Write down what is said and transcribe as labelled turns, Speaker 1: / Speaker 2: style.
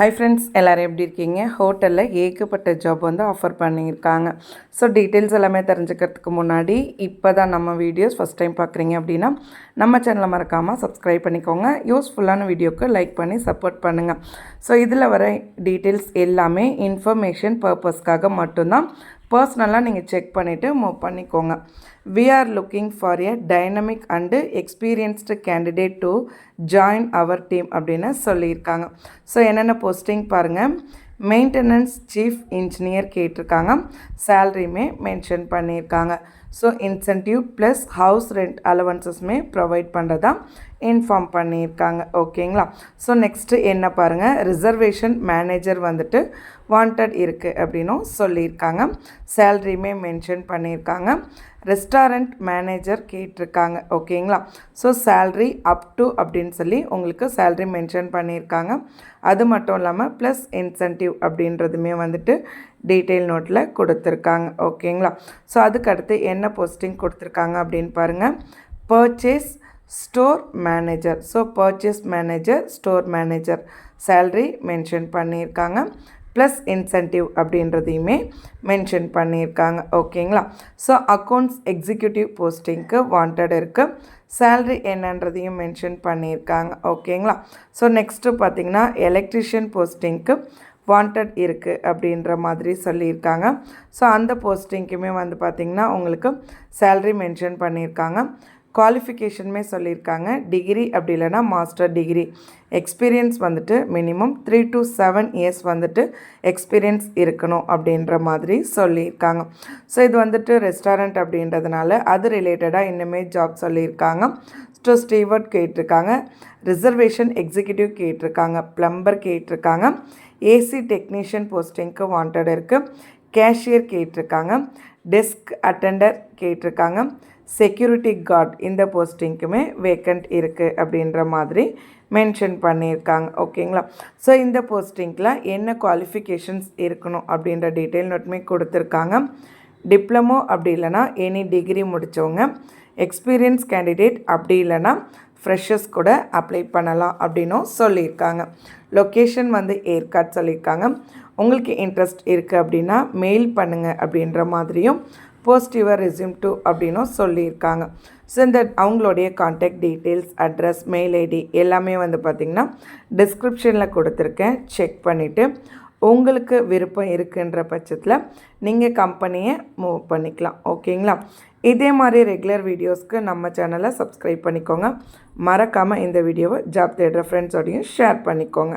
Speaker 1: Hi friends எல்லோரும் எப்படி இருக்கீங்க? ஹோட்டலில் ஏகப்பட்ட ஜாப் வந்து ஆஃபர் பண்ணியிருக்காங்க. ஸோ டீட்டெயில்ஸ் எல்லாமே தெரிஞ்சுக்கிறதுக்கு முன்னாடி இப்போ தான் நம்ம வீடியோஸ் ஃபஸ்ட் டைம் பார்க்குறீங்க அப்படின்னா நம்ம சேனலை மறக்காமல் சப்ஸ்கிரைப் பண்ணிக்கோங்க. யூஸ்ஃபுல்லான வீடியோக்கு லைக் பண்ணி சப்போர்ட் பண்ணுங்கள் ஸோ இதில் வர டீட்டெயில்ஸ் எல்லாமே இன்ஃபர்மேஷன் பர்பஸ்க்காக மட்டும்தான் பர்சனலாக நீங்கள் செக் பண்ணிவிட்டு மூவ் பண்ணிக்கோங்க. We are looking for a dynamic and experienced candidate to join our team அப்படின்னு சொல்லியிருக்காங்க. ஸோ என்னென்ன போஸ்டிங் பாருங்கள் மெயின்டெனன்ஸ் சீஃப் இன்ஜினியர் கேட்டிருக்காங்க. சேல்ரியுமே மென்ஷன் பண்ணியிருக்காங்க. So incentive plus house rent அலவன்சஸ்மே provide பண்ணுறதா இன்ஃபார்ம் பண்ணியிருக்காங்க. ஓகேங்களா ஸோ நெக்ஸ்ட்டு என்ன பாருங்கள் ரிசர்வேஷன் மேனேஜர் வந்துட்டு வாண்டட் இருக்குது அப்படின்னும் சொல்லியிருக்காங்க. சேல்ரியுமே மென்ஷன் பண்ணியிருக்காங்க. ரெஸ்டாரண்ட் மேனேஜர் கேட்டிருக்காங்க. ஓகேங்களா ஸோ சேல்ரி அப் டு அப்படின்னு சொல்லி உங்களுக்கு சேல்ரி மென்ஷன் பண்ணியிருக்காங்க. அது மட்டும் இல்லாமல் ப்ளஸ் இன்சென்டிவ் அப்படின்றதுமே வந்துட்டு டீட்டெயில் நோட்டில் கொடுத்துருக்காங்க. ஓகேங்களா? ஸோ அதுக்கடுத்து என்ன போஸ்டிங் கொடுத்துருக்காங்க அப்படின்னு பாருங்கள் purchase store manager so purchase manager store manager salary mention பண்ணியிருக்காங்க. ப்ளஸ் இன்சென்டிவ் அப்படின்றதையுமே மென்ஷன் பண்ணியிருக்காங்க. ஓகேங்களா? ஸோ அக்கௌண்ட்ஸ் எக்ஸிக்யூட்டிவ் போஸ்டிங்க்கு வாண்டட் இருக்குது சேல்ரி என்னன்றதையும் மென்ஷன் பண்ணியிருக்காங்க. ஓகேங்களா? ஸோ நெக்ஸ்ட்டு பார்த்திங்கன்னா எலக்ட்ரிஷியன் போஸ்டிங்க்கு வாண்டட் இருக்குது அப்படின்ற மாதிரி சொல்லியிருக்காங்க. ஸோ அந்த போஸ்டிங்க்குமே வந்து பார்த்திங்கன்னா உங்களுக்கு சேல்ரி மென்ஷன் பண்ணியிருக்காங்க. குவாலிஃபிகேஷனுமே சொல்லியிருக்காங்க. டிகிரி அப்படி இல்லைனா மாஸ்டர் டிகிரி எக்ஸ்பீரியன்ஸ் வந்துட்டு minimum three to seven years வந்துட்டு எக்ஸ்பீரியன்ஸ் இருக்கணும் அப்படின்ற மாதிரி சொல்லியிருக்காங்க. ஸோ இது வந்துட்டு ரெஸ்டாரண்ட் அப்படின்றதுனால அது ரிலேட்டடாக இன்னுமே ஜாப் சொல்லியிருக்காங்க. ஸோ ஸ்டீவர்ட் கேட்டிருக்காங்க. ரிசர்வேஷன் எக்ஸிக்யூட்டிவ் கேட்டிருக்காங்க. ப்ளம்பர் கேட்டிருக்காங்க. ஏசி டெக்னீஷியன் போஸ்டிங்க்கு வாண்டட் இருக்குது கேஷியர் கேட்டிருக்காங்க. டெஸ்க் அட்டண்டர் கேட்டிருக்காங்க. செக்யூரிட்டி கார்ட் இந்த போஸ்டிங்க்குமே வேக்கண்ட் இருக்குது அப்படின்ற மாதிரி மென்ஷன் பண்ணியிருக்காங்க. ஓகேங்களா ஸோ இந்த போஸ்டிங்கில் என்ன குவாலிஃபிகேஷன்ஸ் இருக்கணும் அப்படின்ற டீட்டெயில் நோட்டுமே கொடுத்துருக்காங்க. டிப்ளமோ அப்படி இல்லைனா எனி டிகிரி முடித்தவங்க எக்ஸ்பீரியன்ஸ் கேண்டிடேட் அப்படி இல்லைனா ஃப்ரெஷர்ஸ் கூட அப்ளை பண்ணலாம் அப்படின்னும் சொல்லியிருக்காங்க. லொக்கேஷன் வந்து ஏற்காட் சொல்லியிருக்காங்க. உங்களுக்கு இன்ட்ரெஸ்ட் இருக்குது அப்படின்னா மெயில் பண்ணுங்கள் அப்படின்ற மாதிரியும் போஸ்டிவர் ரெசியூம் டூ அப்படின்னும் சொல்லியிருக்காங்க. ஸோ இந்த அவங்களுடைய contact details address mail ID எல்லாமே வந்து பார்த்திங்கன்னா டிஸ்கிரிப்ஷனில் கொடுத்துருக்கேன். செக் பண்ணிவிட்டு உங்களுக்கு விருப்பம் இருக்குன்ற பட்சத்தில் நீங்கள் கம்பெனியை மூவ் பண்ணிக்கலாம். ஓகேங்களா இதே மாதிரி ரெகுலர் வீடியோஸ்க்கு நம்ம சேனலை சப்ஸ்கிரைப் பண்ணிக்கோங்க. மறக்காமல் இந்த வீடியோவை ஜாப் தேடுற ஃப்ரெண்ட்ஸோடையும் ஷேர் பண்ணிக்கோங்க.